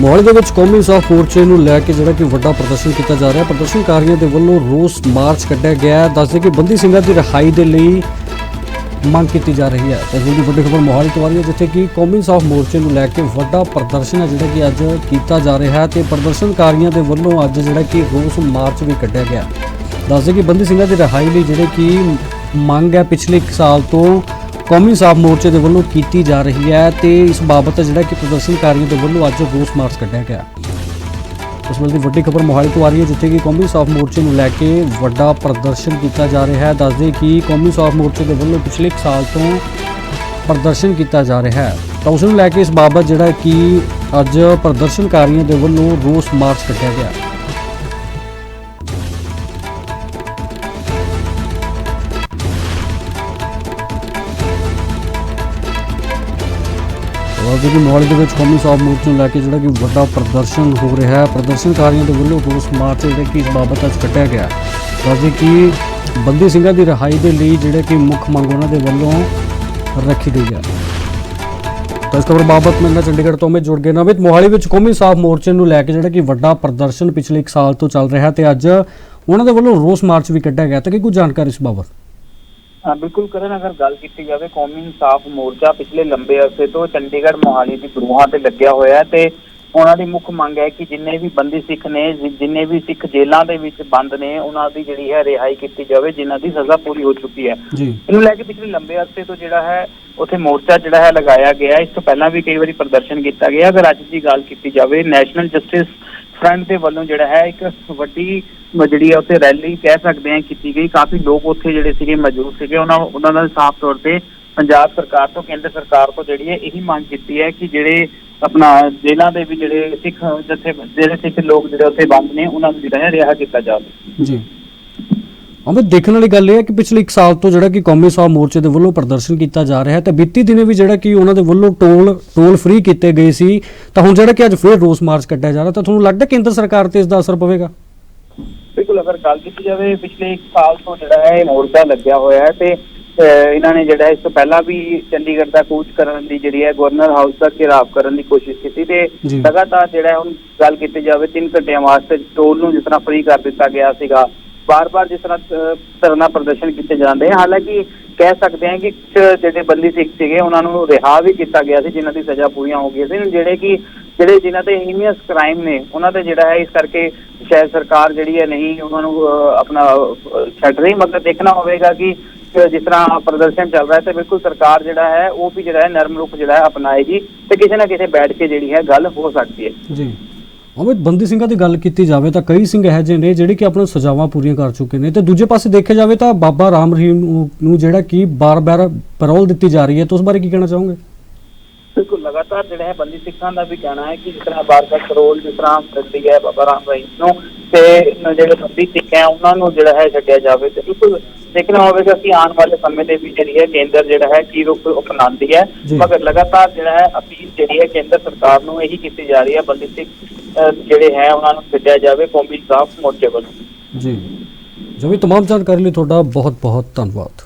ਮੋਹਾਲੀ ਦੇ ਵਿੱਚ ਕੌਮੀ ਸਾਫ਼ ਮੋਰਚੇ ਨੂੰ ਲੈ ਕੇ ਜਿਹੜਾ ਕਿ ਵੱਡਾ ਪ੍ਰਦਰਸ਼ਨ ਕੀਤਾ ਜਾ ਰਿਹਾ ਹੈ ਪ੍ਰਦਰਸ਼ਨਕਾਰੀਆਂ ਦੇ ਵੱਲੋਂ ਰੋਸ ਮਾਰਚ ਕੱਢਿਆ ਗਿਆ ਹੈ। ਦੱਸਦੇ ਕਿ ਬੰਦੀ ਸਿੰਘਾਂ ਦੀ ਰਿਹਾਈ ਦੇ ਲਈ ਮੰਗ ਕੀਤੀ ਜਾ ਰਹੀ ਹੈ। ਤੇ ਦੂਜੀ ਵੱਡੀ ਖਬਰ ਮੋਹਾਲੀ ਤੋਂ ਆ ਰਹੀ ਹੈ, ਜਿੱਥੇ ਕਿ ਕੌਮੀ ਸਾਫ਼ ਮੋਰਚੇ ਨੂੰ ਲੈ ਕੇ ਵੱਡਾ ਪ੍ਰਦਰਸ਼ਨ ਹੈ, ਜਿਹੜਾ ਕਿ ਅੱਜ ਕੀਤਾ ਜਾ ਰਿਹਾ ਹੈ ਤੇ ਪ੍ਰਦਰਸ਼ਨਕਾਰੀਆਂ ਦੇ ਵੱਲੋਂ ਅੱਜ ਜਿਹੜਾ ਕਿ ਰੋਸ ਮਾਰਚ ਵੀ ਕੱਢਿਆ ਗਿਆ ਦੱਸਦੇ ਕਿ ਬੰਦੀ ਸਿੰਘਾਂ ਦੀ ਰਿਹਾਈ ਲਈ ਜਿਹੜੇ ਕਿ ਮੰਗ ਹੈ, ਪਿਛਲੇ 1 ਸਾਲ ਤੋਂ ਕੌਮੀ ਸਾਫ਼ ਮੋਰਚੇ ਦੇ ਵੱਲੋਂ ਕੀਤੀ ਜਾ ਰਹੀ ਹੈ ਤੇ ਇਸ ਬਾਬਤ ਜਿਹੜਾ ਕਿ ਪ੍ਰਦਰਸ਼ਨਕਾਰੀਆਂ ਦੇ ਵੱਲੋਂ ਅੱਜ ਰੋਸ ਮਾਰਚ ਕੱਢਿਆ ਗਿਆ। ਉਸ ਵੇਲੇ ਦੀ ਵੱਡੀ ਖਬਰ ਮੋਹਾਲੀ ਤੋਂ ਆ ਰਹੀ ਹੈ, ਜਿੱਥੇ ਕਿ ਕੌਮੀ ਸਾਫ਼ ਮੋਰਚੇ ਨੂੰ ਲੈ ਕੇ ਵੱਡਾ ਪ੍ਰਦਰਸ਼ਨ ਕੀਤਾ ਜਾ ਰਿਹਾ ਹੈ। ਦੱਸਦੇ ਕਿ ਕੌਮੀ ਸਾਫ਼ ਮੋਰਚੇ ਦੇ ਵੱਲੋਂ ਪਿਛਲੇ 1 ਸਾਲ ਤੋਂ ਪ੍ਰਦਰਸ਼ਨ ਕੀਤਾ ਜਾ ਰਿਹਾ ਹੈ। ਤਾਂ ਉਸ ਨੂੰ ਲੈ ਕੇ ਇਸ ਬਾਬਤ ਜਿਹੜਾ ਕਿ ਅੱਜ ਪ੍ਰਦਰਸ਼ਨਕਾਰੀਆਂ ਦੇ ਵੱਲੋਂ ਰੋਸ ਮਾਰਚ ਕੱਢਿਆ ਗਿਆ। ਦੱਸਦੇ ਕਿ ਮੋਹਾਲੀ ਦੇ ਵਿੱਚ ਕੌਮੀ ਸਾਫ਼ ਮੋਰਚੇ ਨੂੰ ਲੈ ਕੇ ਜਿਹੜਾ ਕਿ ਵੱਡਾ ਪ੍ਰਦਰਸ਼ਨ ਹੋ ਰਿਹਾ ਹੈ। ਪ੍ਰਦਰਸ਼ਨਕਾਰੀਆਂ ਦੇ ਵੱਲੋਂ ਰੋਸ ਮਾਰਚ ਜਿਹੜਾ ਕਿ ਇਸ ਬਾਬਤ ਅੱਜ ਕੱਢਿਆ ਗਿਆ। ਦੱਸਦੇ ਕਿ ਬੰਦੀ ਸਿੰਘਾਂ ਦੀ ਰਿਹਾਈ ਦੇ ਲਈ ਜਿਹੜੇ ਕਿ ਮੁੱਖ ਮੰਗ ਉਹਨਾਂ ਦੇ ਵੱਲੋਂ ਰੱਖੀ ਗਈ ਹੈ। ਤਾਂ ਇਸ ਖਬਰ ਬਾਬਤ ਮੈਂ ਨਾ ਚੰਡੀਗੜ੍ਹ ਤੋਂ ਮੈਂ ਜੁੜ ਗਿਆ। ਨਵਿਤ ਮੋਹਾਲੀ ਵਿੱਚ ਕੌਮੀ ਸਾਫ਼ ਮੋਰਚੇ ਨੂੰ ਲੈ ਕੇ ਜਿਹੜਾ ਕਿ ਵੱਡਾ ਪ੍ਰਦਰਸ਼ਨ ਪਿਛਲੇ 1 ਸਾਲ ਤੋਂ ਚੱਲ ਰਿਹਾ ਹੈ ਤੇ ਅੱਜ ਉਹਨਾਂ ਦੇ ਵੱਲੋਂ ਰੋਸ ਮਾਰਚ ਵੀ ਕੱਢਿਆ ਗਿਆ। ਤਾਂ ਕੀ ਕੁਝ ਜਾਣਕਾਰੀ ਇਸ ਬਾਬਤ? ਬਿਲਕੁਲ ਕਰਨ ਅਗਰ ਗੱਲ ਕੀਤੀ ਜਾਵੇ ਕੌਮੀ ਇਨਸਾਫ ਮੋਰਚਾ ਪਿਛਲੇ ਲੰਬੇ ਅਰਸੇ ਤੋਂ ਚੰਡੀਗੜ੍ਹ ਮੋਹਾਲੀ ਦੀ ਬਰੂਹਾਂ ਤੇ ਲੱਗਿਆ ਹੋਇਆ ਹੈ ਤੇ ਉਹਨਾਂ ਦੀ ਮੁੱਖ ਮੰਗ ਹੈ ਕਿ ਜਿੰਨੇ ਵੀ ਬੰਦੀ ਸਿੱਖ ਨੇ ਜਿੰਨੇ ਵੀ ਸਿੱਖ ਜੇਲ੍ਹਾਂ ਦੇ ਵਿੱਚ ਬੰਦ ਨੇ ਉਹਨਾਂ ਦੀ ਜਿਹੜੀ ਹੈ ਰਿਹਾਈ ਕੀਤੀ ਜਾਵੇ ਜਿਨ੍ਹਾਂ ਦੀ ਸਜ਼ਾ ਪੂਰੀ ਹੋ ਚੁੱਕੀ ਹੈ। ਇਹਨੂੰ ਲੈ ਕੇ ਪਿਛਲੇ ਲੰਬੇ ਅਰਸੇ ਤੋਂ ਜਿਹੜਾ ਹੈ ਉੱਥੇ ਮੋਰਚਾ ਜਿਹੜਾ ਹੈ ਲਗਾਇਆ ਗਿਆ। ਇਸ ਤੋਂ ਪਹਿਲਾਂ ਵੀ ਕਈ ਵਾਰੀ ਪ੍ਰਦਰਸ਼ਨ ਕੀਤਾ ਗਿਆ ਅਗਰ ਅੱਜ ਦੀ ਗੱਲ ਕੀਤੀ ਜਾਵੇ ਨੈਸ਼ਨਲ ਜਸਟਿਸ ਫਰੰਟ ਦੇ ਵੱਲੋਂ ਜਿਹੜਾ ਹੈ ਇੱਕ ਵੱਡੀ ਜਿਹੜੀ ਹੈ ਉੱਥੇ ਰੈਲੀ ਕਹਿ ਸਕਦੇ ਹਾਂ ਕੀਤੀ ਗਈ। ਕਾਫੀ ਲੋਕ ਉੱਥੇ ਜਿਹੜੇ ਸੀਗੇ ਮੌਜੂਦ ਸੀਗੇ। ਉਹਨਾਂ ਉਹਨਾਂ ਦਾ ਸਾਫ਼ ਤੌਰ ਤੇ ਪੰਜਾਬ ਸਰਕਾਰ ਤੋਂ, ਕੇਂਦਰ ਸਰਕਾਰ ਤੋਂ ਜਿਹੜੀ ਹੈ ਇਹੀ ਮੰਗ ਕੀਤੀ ਹੈ ਕਿ ਜਿਹੜੇ ਆਪਣਾ ਜੇਲ੍ਹਾਂ ਦੇ ਵੀ ਜਿਹੜੇ ਸਿੱਖ ਜਥੇ ਜਿਹੜੇ ਸਿੱਖ ਲੋਕ ਜਿਹੜੇ ਉੱਥੇ ਬੰਦ ਨੇ, ਉਹਨਾਂ ਨੂੰ ਜਿਹੜਾ ਹੈ ਰਿਹਾ ਕੀਤਾ ਜਾਵੇ। ਜੀ। ਅਮਿਤ ਦੇਖਣ ਵਾਲੀ ਗੱਲ ਇਹ ਹੈ ਕਿ ਪਿਛਲੇ 1 ਸਾਲ ਤੋਂ ਜਿਹੜਾ ਕਿ ਕੌਮੀ ਸਾਹ ਮੋਰਚੇ ਦੇ ਵੱਲੋਂ ਪ੍ਰਦਰਸ਼ਨ ਕੀਤਾ ਜਾ ਰਿਹਾ ਹੈ ਤੇ ਬੀਤੀ ਦਿਨੇ ਵੀ ਜਿਹੜਾ ਕਿ ਉਹਨਾਂ ਦੇ ਵੱਲੋਂ ਟੋਲ ਟੋਲ ਫ੍ਰੀ ਕੀਤੇ ਗਏ ਸੀ ਤਾਂ ਹੁਣ ਜਿਹੜਾ ਕਿ ਅੱਜ ਫੇਰ ਰੋਸ ਮਾਰਚ ਕੱਢਿਆ ਜਾ ਰਿਹਾ ਤਾਂ ਤੁਹਾਨੂੰ ਲੱਗਦਾ ਕੇਂਦਰ ਸਰਕਾਰ ਤੇ ਇਸ ਦਾ ਅਸਰ ਪਵੇਗਾ ਬਿਲਕੁਲ ਅਗਰ ਗੱਲ ਕੀਤੀ ਜਾਵੇ ਪਿਛਲੇ 1 ਸਾਲ ਤੋਂ ਜਿਹੜਾ ਹੈ ਮੋਰਚਾ ਲੱਗਿਆ ਹੋਇਆ ਹੈ ਤੇ ਇਹਨਾਂ ਨੇ ਜਿਹੜਾ ਇਸ ਤੋਂ ਪਹਿਲਾਂ ਵੀ ਚੰਡੀਗੜ੍ਹ ਦਾ ਕੂਚ ਕਰਨ ਦੀ ਜਿਹੜੀ ਹੈ ਗਵਰਨਰ ਹਾਊਸ ਦਾ ਘਿਰਾਵ ਕਰਨ ਦੀ ਕੋਸ਼ਿਸ਼ ਕੀਤੀ ਤੇ। ਲਗਾਤਾਰ ਜਿਹੜਾ ਹੁਣ ਗੱਲ ਕੀਤੀ ਜਾਵੇ 3 ਘੰਟਿਆਂ ਵਾਸਤੇ ਟੋਲ ਨੂੰ ਜਿਸ ਤਰ੍ਹਾਂ ਫ੍ਰੀ ਕਰ ਦਿੱਤਾ ਗਿਆ ਸੀਗਾ ਬਾਰ-ਬਾਰ ਜਿਸ ਤਰ੍ਹਾਂ ਧਰਨਾ ਪ੍ਰਦਰਸ਼ਨ ਕੀਤੇ ਜਾਂਦੇ ਆ। ਹਾਲਾਂਕਿ ਕਹਿ ਸਕਦੇ ਹਾਂ ਕਿ ਕੁਛ ਜਿਹੜੇ ਬੰਦੀ ਸਿੱਖ ਸੀਗੇ, ਉਹਨਾਂ ਨੂੰ ਰਿਹਾ ਵੀ ਕੀਤਾ ਗਿਆ ਸੀ, ਜਿਨ੍ਹਾਂ ਦੀ ਸਜ਼ਾ ਪੂਰੀਆਂ ਹੋ ਗਈਆਂ ਸੀ। ਜਿਹੜੇ ਕਿ, ਜਿਹੜੇ ਜਿਨ੍ਹਾਂ ਤੇ ਹੀਨੀਅਸ ਕ੍ਰਾਈਮ ਨੇ, ਉਹਨਾਂ ਤੇ ਜਿਹੜਾ ਹੈ, ਇਸ ਕਰਕੇ ਸ਼ਾਇਦ ਸਰਕਾਰ ਜਿਹੜੀ ਹੈ ਨਹੀਂ, ਉਹਨਾਂ ਨੂੰ ਆਪਣਾ ਛੱਡ ਰਹੀ। ਮਤਲਬ ਦੇਖਣਾ ਹੋਵੇਗਾ ਕਿ ਜਿਸ ਤਰ੍ਹਾਂ ਪ੍ਰਦਰਸ਼ਨ ਚੱਲ ਰਿਹਾ ਹੈ, ਤੇ ਬਿਲਕੁਲ ਸਰਕਾਰ ਜਿਹੜਾ ਹੈ, ਉਹ ਵੀ ਜਿਹੜਾ ਹੈ, ਨਰਮ ਰੁਖ ਜਿਹੜਾ ਹੈ, ਅਪਣਾਏਗੀ ਤੇ ਕਿਸੇ ਨਾ ਕਿਸੇ ਬੈਠ ਕੇ ਜਿਹੜੀ ਹੈ, ਗੱਲ ਹੋ ਸਕਦੀ ਹੈ। ਜੀ। ਅਮਿਤ ਬੰਦੀ ਸਿੰਘਾਂ ਦੀ ਗੱਲ ਕੀਤੀ ਜਾਵੇ ਤਾਂ ਕਈ ਸਿੰਘ ਇਹੋ ਜਿਹੇ ਨੇ ਜਿਹੜੇ ਕਿ ਆਪਣੀਆਂ ਸਜ਼ਾਵਾਂ ਪੂਰੀਆਂ ਕਰ ਚੁੱਕੇ ਨੇ ਤੇ ਦੂਜੇ ਪਾਸੇ ਦੇਖਿਆ ਜਾਵੇ ਤਾਂ ਬਾਬਾ ਰਾਮ ਰਹੀਮ ਨੂੰ- ਨੂੰ ਜਿਹੜਾ ਕਿ ਬਾਰ-ਬਾਰ ਪੈਰੋਲ ਦਿੱਤੀ ਜਾ ਰਹੀ ਹੈ ਤਾਂ ਉਸ ਬਾਰੇ ਕੀ ਕਹਿਣਾ ਚਾਹੋਗੇ ਬਿਲਕੁਲ ਲਗਾਤਾਰ ਜਿਹੜਾ ਹੈ ਬੰਦੀ ਸਿੱਖਾਂ ਦਾ ਵੀ ਕਹਿਣਾ ਹੈ ਕਿ ਜਿਸ ਤਰ੍ਹਾਂ ਬਾਰਕਾ ਕਰੋਲ ਜਿਸ ਤਰ੍ਹਾਂ ਦਿੱਤੀ ਹੈ ਬਾਬਾ ਰਾਮ ਰਹੀਮ ਨੂੰ ਤੇ ਜਿਹੜੇ ਬੰਦੀ ਸਿੱਖ ਹੈ ਉਹਨਾਂ ਨੂੰ ਜਿਹੜਾ ਹੈ ਛੱਡਿਆ ਜਾਵੇ ਤੇ ਬਿਲਕੁਲ ਦੇਖਣਾ ਹੋਵੇਗਾ ਕਿ ਆਉਣ ਵਾਲੇ ਸਮੇਂ ਦੇ ਵਿੱਚ ਜਿਹੜੀ ਹੈ ਕੇਂਦਰ ਜਿਹੜਾ ਹੈ ਕੀ ਰੁਖ ਅਪਣਾਉਂਦੀ ਹੈ ਜੀ। ਮਗਰ ਲਗਾਤਾਰ ਜਿਹੜਾ ਹੈ ਅਪੀਲ ਜਿਹੜੀ ਹੈ ਕੇਂਦਰ ਸਰਕਾਰ ਨੂੰ ਇਹੀ ਕੀਤੀ ਜਾ ਰਹੀ ਹੈ ਬੰਦੀ ਸਿੱਖ ਜਿਹੜੇ ਹੈ ਉਹਨਾਂ ਨੂੰ ਛੱਡਿਆ ਜਾਵੇ ਕੌਮੀ ਇਨਸਾਫ ਮੋਰਚੇ ਵੱਲੋਂ ਜੀ ਜੋ ਵੀ तमाम ਜਾਣਕਾਰੀ ਲਈ ਤੁਹਾਡਾ ਬਹੁਤ-ਬਹੁਤ ਧੰਨਵਾਦ